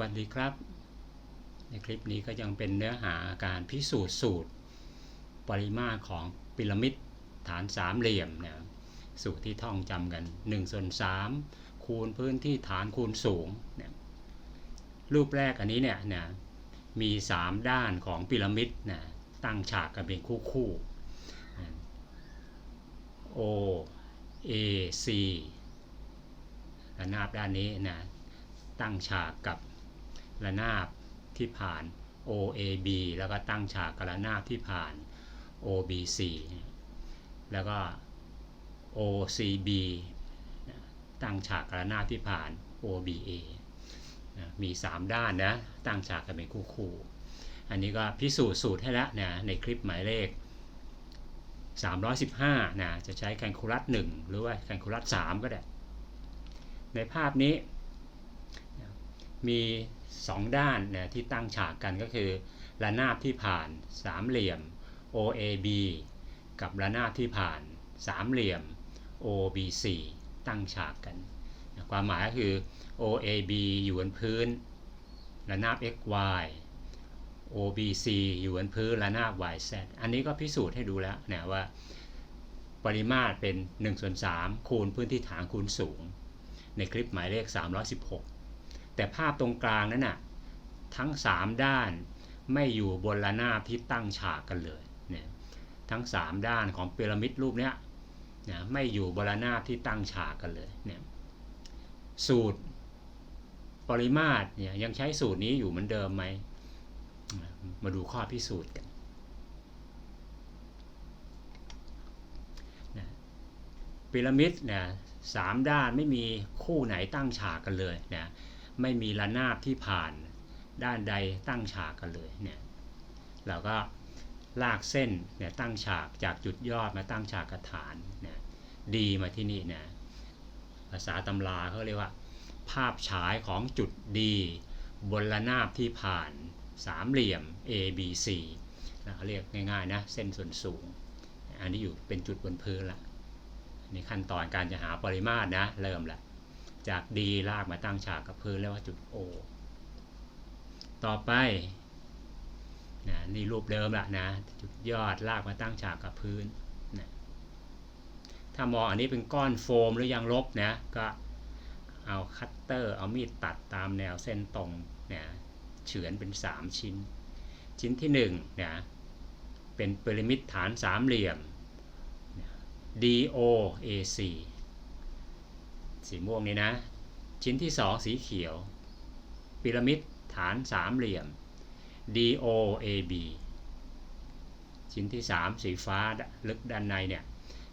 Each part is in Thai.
วัสดีครับ ในคลิปนี้ก็ยังเป็นเนื้อหาการพิสูจน์สูตร ปริมาตรของพีระมิดฐานสามเหลี่ยมนะสูตรที่ท่องจำกัน1ส่วน3คูณพื้นที่ฐานคูณสูงนะรูปแรกอันนี้เนี่ยนะมี 3 ด้านของพีระมิดนะตั้งฉากกันเป็นคู่คู่ O A C ระนาบด้านนี้นะตั้งฉากกับ ระนาบที่ผ่าน OAB แล้วก็ตั้งฉากกับระนาบที่ผ่าน OBC แล้วก็ OCB ตั้งฉากกับระนาบที่ผ่าน OBA มี 3 ด้านนะ ตั้งฉากกันเป็นคู่คู่อันนี้ก็พิสูจน์สูตรให้แล้วนะในคลิปหมายเลข 315นะจะใช้แคลคูลัส1หรือว่าแคลคูลัส3ก็ได้ ในภาพนี้ มี 2 ด้านนะที่ตั้งฉากกันก็คือระนาบที่ผ่านสามเหลี่ยม OAB กับระนาบที่ผ่านสามเหลี่ยม OBC ตั้งฉากกันนะความหมายก็คือ OAB อยู่บนพื้นระนาบ XY OBC อยู่บนพื้นระนาบ YZ อันนี้ก็พิสูจน์ให้ดูแล้วนะว่า ปริมาตรเป็น1ส่วน3คูณพื้นที่ฐานคูณสูง ในคลิปหมายเลข 316 แต่ภาพตรงกลางนั้นน่ะทั้ง 3 ด้านไม่อยู่บนระนาบที่ตั้งฉากกันเลยเนี่ยทั้ง 3 ด้านของพีระมิดรูปเนี้ยนะไม่อยู่บนระนาบที่ตั้งฉากกันเลยเนี่ยสูตรปริมาตรเนี่ยยังใช้สูตรนี้อยู่เหมือนเดิมไหมมาดูข้อพิสูจน์กันนะพีระมิดเนี่ยสามด้านไม่มีคู่ไหนตั้งฉากกันเลยนะ ไม่มีระนาบที่ผ่านด้านใดตั้งฉากกันเลยเนี่ยเราก็ลากเส้นเนี่ยตั้งฉากจากจุดยอดมาตั้งฉากกระฐานเนี่ยดีมาที่นี่นะภาษาตำราเขาเรียกว่า ภาพฉายของจุดดีบนระนาบที่ผ่านสามเหลี่ยม A B C นะเขาเรียกง่ายๆนะเส้นส่วนสูง อันนี้อยู่เป็นจุดบนพื้นละนี่ขั้นตอนการจะหาปริมาตรนะเริ่มละ จาก D ลากมาตั้งฉากกับพื้นเรียกว่าจุด O ต่อไปนะนี่รูปเดิมละนะ จุดยอดลากมาตั้งฉากกับพื้นนะถ้ามองอันนี้เป็นก้อนโฟมหรือยังลบนะก็เอาคัตเตอร์เอามีดตัดตามแนวเส้นตรงนะเฉือนเป็น 3 ชิ้น ชิ้นที่1นะเป็นพีระมิดฐานสามเหลี่ยม DOAC สีม่วงนี้นะ ชิ้นที่ 2 สีเขียว พีระมิดฐานสามเหลี่ยม DOAB ชิ้นที่ 3 สีฟ้าลึกด้านในเนี่ย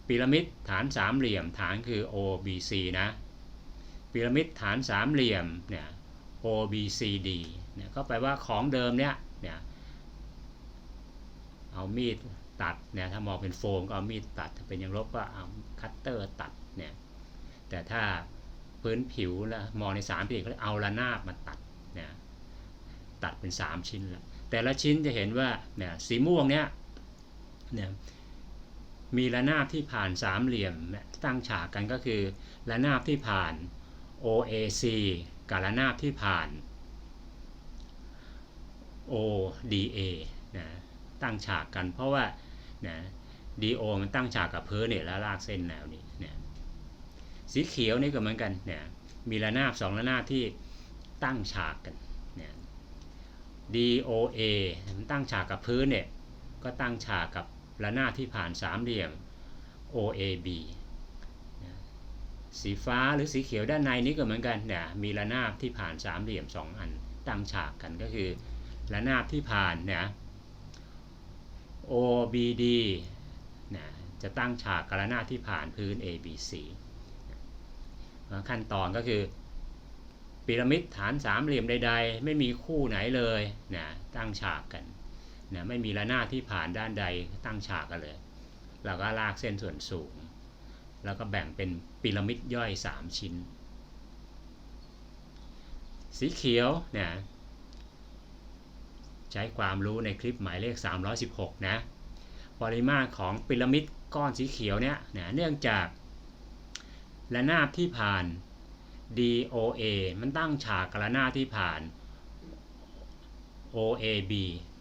พีระมิดฐานสามเหลี่ยมฐานคือ OBC นะพีระมิดฐานสามเหลี่ยมเนี่ย OBCD เนี่ยก็แปลว่าของเดิมเนี่ยเนี่ยเอามีดตัดเนี่ยถ้ามองเป็นโฟมก็เอามีดตัด ถ้าเป็นยังลบก็เอาคัตเตอร์ตัดเนี่ย แต่ถ้าพื้นผิวแล้วมองในสามปีก็เอาระนาบมาตัดนี่ยตัดเป็น 3 ชิ้นละแต่ละชิ้นจะเห็นว่าเนี่ยสีม่วงเนี่ยเนี่ยมีระนาบที่ผ่านสามเหลี่ยมตั้งฉากกันก็คือระนาบที่ผ่าน OAC กับระนาบที่ผ่าน ODA นะตั้งฉากกันเพราะว่านะ DO มันตั้งฉากกับพื้นเนี่ยแล้วลากเส้นแนวนี้เนี่ย สีเขียวนี่ก็เหมือนกันเนี่ยมีระนาบสองระนาบที่ตั้งฉากกันเนี่ย DOA มันตั้งฉากกับพื้นเนี่ยก็ตั้งฉากกับระนาบที่ผ่านสามเหลี่ยม OAB สีฟ้าหรือสีเขียวด้านในนี้ก็เหมือนกันเนี่ยมีระนาบที่ผ่านสามเหลี่ยมสองอันตั้งฉากกันก็คือระนาบที่ผ่านเนี่ย OBD นะจะตั้งฉากกับระนาบที่ผ่านพื้น ABC ขั้นตอนก็คือพีระมิดฐานสามเหลี่ยมใด ๆ ไม่มีคู่ไหนเลยนะตั้งฉากกันนะไม่มีระนาบที่ผ่านด้านใดตั้งฉากกันเลย เราก็ลากเส้นส่วนสูง แล้วก็แบ่งเป็นพีระมิดย่อย 3 ชิ้น สีเขียวเนี่ยใช้ความรู้ในคลิปหมายเลข 316 นะ ปริมาตรของพีระมิดก้อนสีเขียวเนี่ยเนื่องจาก ระนาบที่ผ่าน DOA มันตั้งฉากกับระนาบที่ผ่าน OAB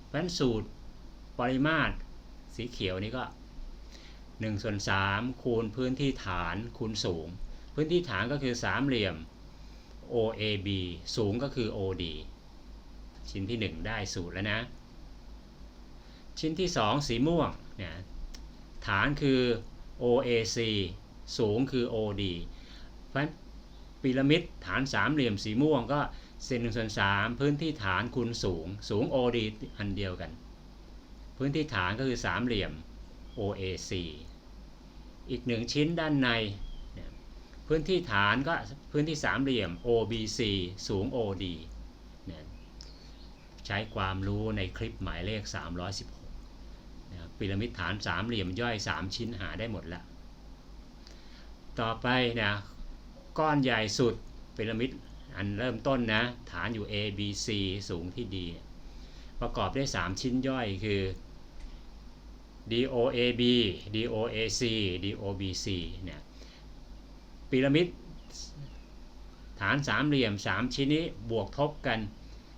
เพราะฉนั้นสูตรปริมาตรสีเขียวนี้ก็1ส่วน3คูณพื้นที่ฐานคูณสูง พื้นที่ฐานก็คือสามเหลี่ยม OAB สูงก็คือ OD ชิ้นที่ 1 ได้สูตรแล้วนะ ชิ้นที่ 2 สีม่วงเนี่ยฐานคือ OAC สูงคือ OD เพราะฉะนั้นพีระมิดฐานสามเหลี่ยมสีม่วงก็เซนหนึ่งส่วนสามพื้นที่ฐานคูณสูง สูง OD อันเดียวกัน พื้นที่ฐานก็คือสามเหลี่ยม OAC อีกหนึ่งชิ้นด้านใน พื้นที่ฐานก็พื้นที่สามเหลี่ยม OBC สูง OD ใช้ความรู้ในคลิปหมายเลข 316นะครับพีระมิดฐานสามเหลี่ยมย่อย 3 ชิ้นหาได้หมดแล้ว ต่อไปนะก้อนใหญ่สุดพีระมิดอันเริ่มต้นนะ ฐานอยู่ A B C สูงที่ D ประกอบด้วย 3 ชิ้นย่อยคือ DOAB DOAC DOBC เนี่ยพีระมิดฐานสามเหลี่ยม 3 ชิ้นนี้บวกทบกัน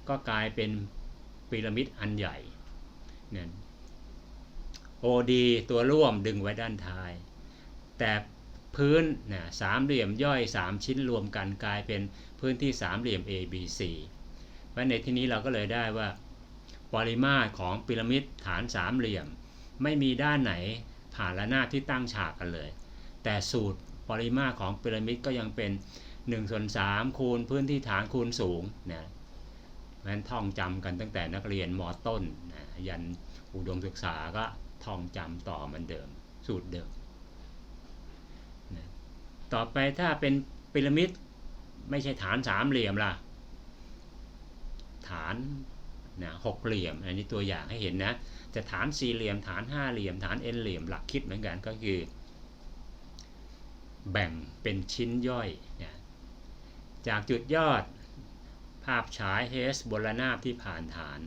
ก็กลายเป็นพีระมิดอันใหญ่เนี่ย OD ตัวร่วมดึงไว้ด้านท้าย แต่ พื้นนะสามเหลี่ยมย่อย 3 ชิ้นรวมกันกลายเป็นพื้นที่สามเหลี่ยม ABC เพราะในที่นี้เราก็เลยได้ว่า ปริมาตรของพีระมิดฐานสามเหลี่ยม ไม่มีด้านไหนผ่านระนาบที่ตั้งฉากกันเลย แต่สูตรปริมาตรของพีระมิดก็ยังเป็น1ส่วน3คูณพื้นที่ฐานคูณสูงนะเพราะฉะนั้นท่องจำกันตั้งแต่นักเรียนมต้นนะยันอุดมศึกษาก็ท่องจำต่อเหมือนเดิม สูตรเดิม ต่อไปถ้าเป็นพีระมิดไม่ใช่ฐานสามเหลี่ยมล่ะ ฐานนะหกเหลี่ยม อันนี้ตัวอย่างให้เห็นนะ จะฐานสี่เหลี่ยม ฐานห้าเหลี่ยม ฐานเอ็นเหลี่ยม หลักคิดเหมือนกันก็คือ แบ่งเป็นชิ้นย่อยนะจากจุดยอดภาพฉาย h บนระนาบที่ผ่านฐาน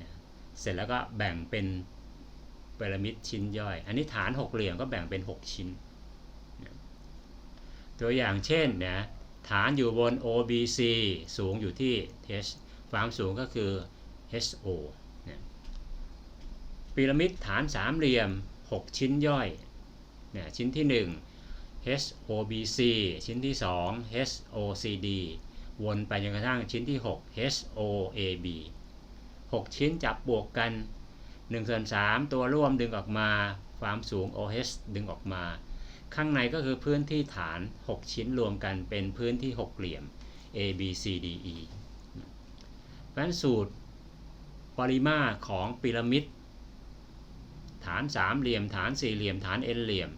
นะเสร็จแล้วก็แบ่งเป็นพีระมิดชิ้นย่อย อันนี้ฐานหกเหลี่ยมก็แบ่งเป็น6ชิ้น ตัวอย่างเช่นนะฐานอยู่บน OBC สูงอยู่ที่ h ความสูงก็คือ HO นะพีระมิดฐานสามเหลี่ยม 6 ชิ้นย่อยนะชิ้นที่ 1 HOBC ชิ้นที่ 2 HOCD วนไปจนกระทั่งชิ้นที่ 6 HOAB 6 ชิ้นจับบวกกัน1ส่วน3ตัวร่วมดึงออกมา ความสูง OH ดึงออกมา ข้างในก็คือพื้นที่ฐาน 6 ชิ้นรวมกันเป็นพื้นที่ 6 เหลี่ยม A B C D E เพราะฉะนั้นสูตรปริมาตรของพีระมิด ฐานสามเหลี่ยม ฐานสี่เหลี่ยม ฐานเอ็นเหลี่ยม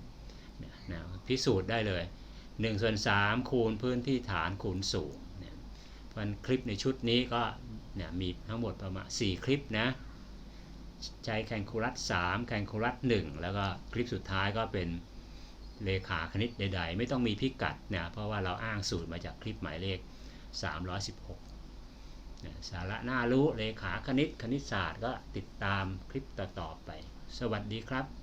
นะพิสูจน์ได้เลย1ส่วน3คูณพื้นที่ฐานคูณสูงนะเพราะคลิปในชุดนี้ก็เนี่ยมีทั้งหมดประมาณ 4 คลิปนะ ใช้แคนคูลัส3แคนคูลัส1แล้วก็คลิปสุดท้ายก็เป็น เลขาคณิตใด ๆ ไม่ต้องมีพิกัดนะเพราะว่าเราอ้างสูตรมาจากคลิปหมายเลข 316นะสาระน่ารู้เลขาคณิตคณิตศาสตร์ก็ติดตามคลิปต่อๆไป สวัสดีครับ